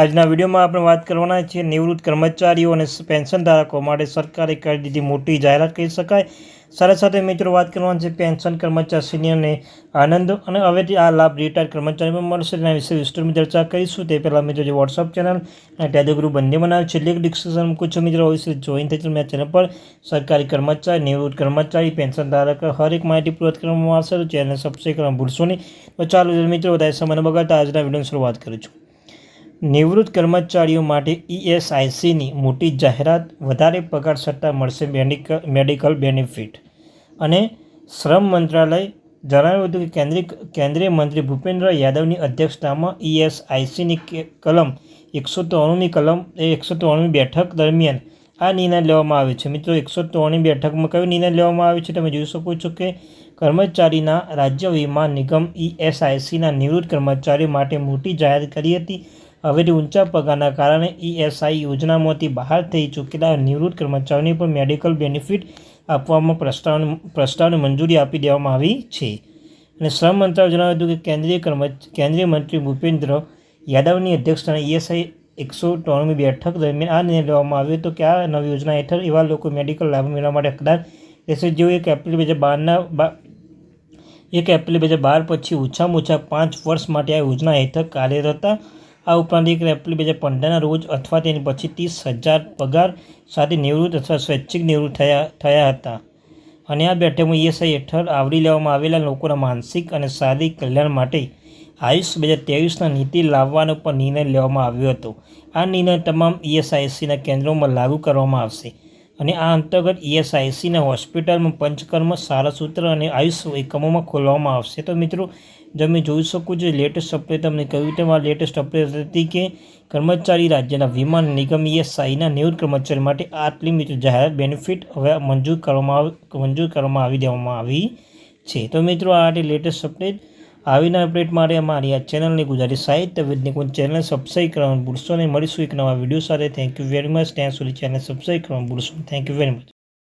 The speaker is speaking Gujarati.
આજના વિડીયોમાં આપણે વાત કરવાના છીએ નિવૃત્ત કર્મચારીઓ અને પેન્શન ધારકો માટે સરકારે કરી દીધી મોટી જાહેરાત કહી શકાય. સાથે સાથે મિત્રો વાત કરવાની છે પેન્શન કર્મચારી સિનિયરને આનંદ અને હવેથી આ લાભ રિટાયર પણ મળશે તેના વિશે વિસ્તૃતમાં ચર્ચા કરીશું. તે પહેલાં મિત્રો જે વોટ્સઅપ ચેનલ અને ટેલિગ્રુપ બંને બનાવે છે એટલે ડિસ્કશન મૂકું છું. મિત્રો અવશ્ય જોઈન થઈ મેં ચેનલ પર. સરકારી કર્મચારી, નિવૃત્ત કર્મચારી, પેન્શન ધારક હરેક માહિતી પૂરત કરવામાં આવશે. તો ચેનલ સબસ્ક્રાઈબ કરવા ભૂલશો નહીં. તો ચાલો મિત્રો, વધારે સમય બગાડતા આજના વિડીયોની શરૂઆત કરું છું. નિવૃત્ત કર્મચારીઓ માટે ઈએસઆઈસીની મોટી જાહેરાત વધારે પગાર સટ્ટા મળશે મેડિકલ બેનિફિટ. અને શ્રમ મંત્રાલય જણાવ્યું હતું કે કેન્દ્રીય કેન્દ્રીય મંત્રી ભૂપેન્દ્ર યાદવની અધ્યક્ષતામાં ઈએસઆઈસીની કલમ એકસો ત્રાણુંની કલમ, એ એકસો ત્રાણુંની બેઠક દરમિયાન આ નિર્ણય લેવામાં આવ્યો છે. મિત્રો, એકસો ત્રણની બેઠકમાં કયો નિર્ણય લેવામાં આવ્યો છે? તમે જોઈ શકો છો કે કર્મચારીના રાજ્ય વીમા નિગમ ઈએસઆઈસીના નિવૃત્ત કર્મચારીઓ માટે મોટી જાહેરાત કરી હતી. હવેથી ઊંચા પગારના કારણે ઈએસઆઈ યોજનામાંથી બહાર થઈ ચૂકેલા નિવૃત્ત કર્મચારીઓને પણ મેડિકલ બેનિફિટ આપવામાં પ્રસ્તાવ પ્રસ્તાવને મંજૂરી આપી દેવામાં આવી છે. અને શ્રમ મંત્રાલય જણાવ્યું હતું કે કેન્દ્રીય કર્મ કેન્દ્રીય મંત્રી ભૂપેન્દ્ર યાદવની અધ્યક્ષતાના ઈએસઆઈ એકસો ત્રાણુંમી બેઠક દરમિયાન આ નિર્ણય લેવામાં આવ્યો હતો કે આ નવી યોજના હેઠળ એવા લોકો મેડિકલ લાભ મેળવવા માટે હકદાર રહેશે. જેઓ એક એપ્રિલ બે હજાર બારના એક એપ્રિલ બે હજાર બાર પછી ઓછામાં ઓછા પાંચ વર્ષ માટે આ યોજના હેઠળ કાર્યરત હતા. આ ઉપરાંત એક એપ્રિલ બે હજાર પંદરના રોજ અથવા તેની પછી ત્રીસ હજાર પગાર સાથે નિવૃત્ત અથવા સ્વૈચ્છિક નિવૃત્ત થયા થયા હતા. અને આ બેઠકમાં ઈએસઆઈ હેઠળ આવરી લેવામાં આવેલા લોકોના માનસિક અને શારીરિક કલ્યાણ માટે આયુષ બે હજાર ત્રેવીસના નીતિ લાવવાનો પણ નિર્ણય લેવામાં આવ્યો હતો. આ નિર્ણય તમામ ઈએસઆઈસીના કેન્દ્રોમાં લાગુ કરવામાં આવશે. અને આ અંતર્ગત ઈએસઆઈસીને હોસ્પિટલમાં પંચકર્મ, સારસૂત્ર અને આયુષ એકમોમાં ખોલવામાં આવશે. તો મિત્રો તમે જોઈ શકો છો, લેટેસ્ટ અપડેટ તમને કહ્યું તેમ લેટેસ્ટ અપડેટ હતી કે કર્મચારી રાજ્યના વીમા નિગમ ઈએસઆઈના નેવું કર્મચારી માટે આટલી મિત્રો જાહેરાત બેનિફિટ હવે મંજૂર કરવામાં મંજૂર કરવામાં આવી દેવામાં આવી છે. તો મિત્રો, આ લેટેસ્ટ અપડેટ આવીના અપડેટ માટે અમારી આ ચેનલની ગુજરાતી સાહિત્ય વિદ્યની ચેનલ સબસ્ક્રાઈબ કરવાનું ભૂલશો નહીં. મળીશું એક નવા વીડિયો સાથે. થેન્ક યુ વેરી મચ ત્યાં સુધી ચેનલ સબસ્ક્રાઈબ કરવાનું ભૂલશો થેન્ક યુ વેરી મચ